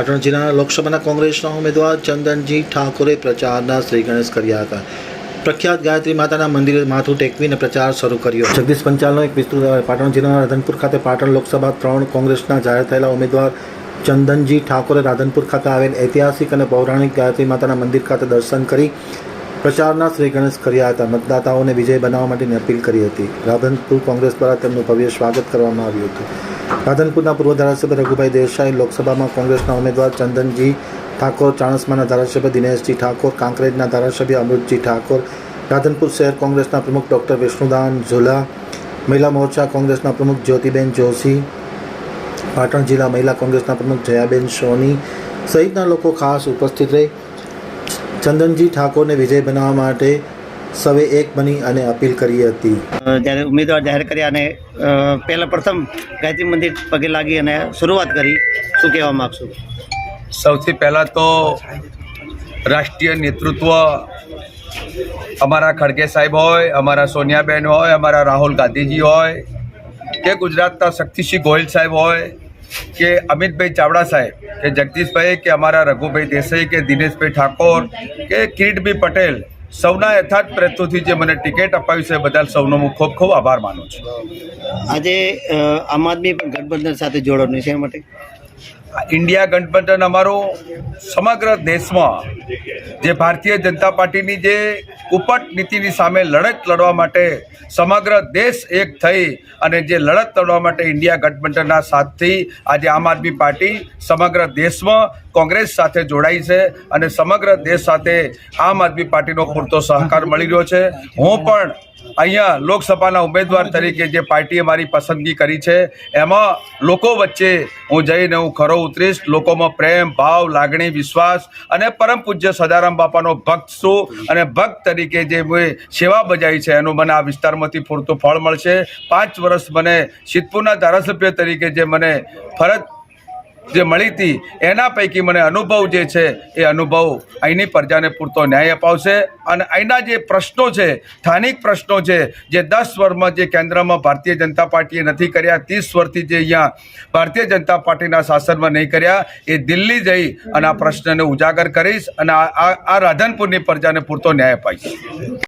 પાટણ જિલ્લાના લોકસભાના કોંગ્રેસના ઉમેદવાર ચંદનજી ઠાકોરે પ્રચારના શ્રી ગણેશ કર્યા હતા. પ્રખ્યાત ગાયત્રી માતાના મંદિરે માથું ટેકવીને પ્રચાર શરૂ કર્યો. જગદીશ પંચાલનો એક વિસ્તૃત પાટણ જિલ્લાના રાધનપુર ખાતે પાટણ લોકસભા ત્રણ કોંગ્રેસના જાહેર થયેલા ઉમેદવાર ચંદનજી ઠાકોરે રાધનપુર ખાતે આવેલ ઐતિહાસિક અને પૌરાણિક ગાયત્રી માતાના મંદિર ખાતે દર્શન કરી પ્રચારના શ્રી ગણેશ કર્યા હતા મતદાતાઓને વિજય બનાવવા માટેની અપીલ કરી હતી. રાધનપુર કોંગ્રેસ દ્વારા તેમનું ભવ્ય સ્વાગત કરવામાં આવ્યું હતું. રાધનપુરના પૂર્વ ધારાસભ્ય રઘુભાઈ દેસાઈ લોકસભામાં કોંગ્રેસના ઉમેદવાર ચંદનજી ઠાકોર, ચાણસમાના ધારાસભ્ય દિનેશજી ઠાકોર, કાંકરેજના ધારાસભ્ય અમૃતજી ઠાકોર, રાધનપુર શહેર કોંગ્રેસના પ્રમુખ ડૉક્ટર વિષ્ણુદાન ઝુલા, મહિલા મોરચા કોંગ્રેસના પ્રમુખ જ્યોતિબેન જોશી, પાટણ જિલ્લા મહિલા કોંગ્રેસના પ્રમુખ જયાબેન સોની સહિતના લોકો ખાસ ઉપસ્થિત રહી ચંદનજી ઠાકોરને વિજય બનાવવા માટે સવે એક બની અને અપીલ કરી હતી. જ્યારે ઉમેદવાર જાહેર કર્યા અને પહેલાં પ્રથમ ગાયત્રી મંદિર પગે લાગી અને શરૂઆત કરી શું કહેવા માગશો? સૌથી પહેલાં તો રાષ્ટ્રીય નેતૃત્વ અમારા ખડગે સાહેબ હોય અમારા સોનિયાબેન હોય અમારા રાહુલ ગાંધીજી હોય કે ગુજરાતના શક્તિસિંહ ગોહિલ સાહેબ હોય કે અમિતભાઈ ચાવડા સાહેબ, કે જગદીશભાઈ, કે અમારા રઘુભાઈ દેસાઈ, કે દિનેશભાઈ ઠાકોર, કે કિરીટભાઈ પટેલ, સૌના યથાર્થ પ્રયત્નોથી જે મને ટિકિટ અપાવી છે બદલ સૌનો હું ખૂબ ખૂબ આભાર માનું છું. આજે આમ આદમી ગઠબંધન સાથે જોડવાનું છે એ માટે. ઇન્ડિયા ગઠબંધન અમારો સમગ્ર દેશમાં જે ભારતીય જનતા પાર્ટીની જે કુપટ નીતિની સામે લડત લડવા માટે સમગ્ર દેશ એક થઈ અને જે લડત લડવા માટે ઇન્ડિયા ગઠબંધનના સાથથી આજે આમ આદમી પાર્ટી સમગ્ર દેશમાં કોંગ્રેસ સાથે જોડાઈ છે અને સમગ્ર દેશ સાથે આમ આદમી પાર્ટીનો પૂરતો સહકાર મળી રહ્યો છે. હું પણ અહીંયા લોકસભાના ઉમેદવાર તરીકે જે પાર્ટીએ મારી પસંદગી કરી છે, એમાં લોકો વચ્ચે હું જઈને હું ખરો ઉતરીશ લોકોમાં પ્રેમ, ભાવ, લાગણી, વિશ્વાસ અને પરમ પૂજ્ય સદારામ બાપાનો ભક્ત છું. અને ભક્ત તરીકે જે મેં સેવા બજાવી છે, એનું મને આ વિસ્તારમાંથી પૂરતું ફળ મળશે. પાંચ વર્ષ મને સિદ્ધપુરના ધારાસભ્ય તરીકે જે મને ફરજ જે મળી હતી, એના પૈકી મને અનુભવ જે છે, એ અનુભવ અહીંની પ્રજાને પૂરતો ન્યાય અપાવશે અને અહીંના જે પ્રશ્નો છે, સ્થાનિક પ્રશ્નો છે, જે દસ વર્ષમાં જે કેન્દ્રમાં ભારતીય જનતા પાર્ટીએ નથી કર્યા, ત્રીસ વર્ષથી જે અહીંયા ભારતીય જનતા પાર્ટીના શાસનમાં નહીં કર્યા, એ દિલ્હી જઈ અને આ પ્રશ્નને ઉજાગર કરીશ અને આ રાધનપુરની પ્રજાને પૂરતો ન્યાય અપાઈશ.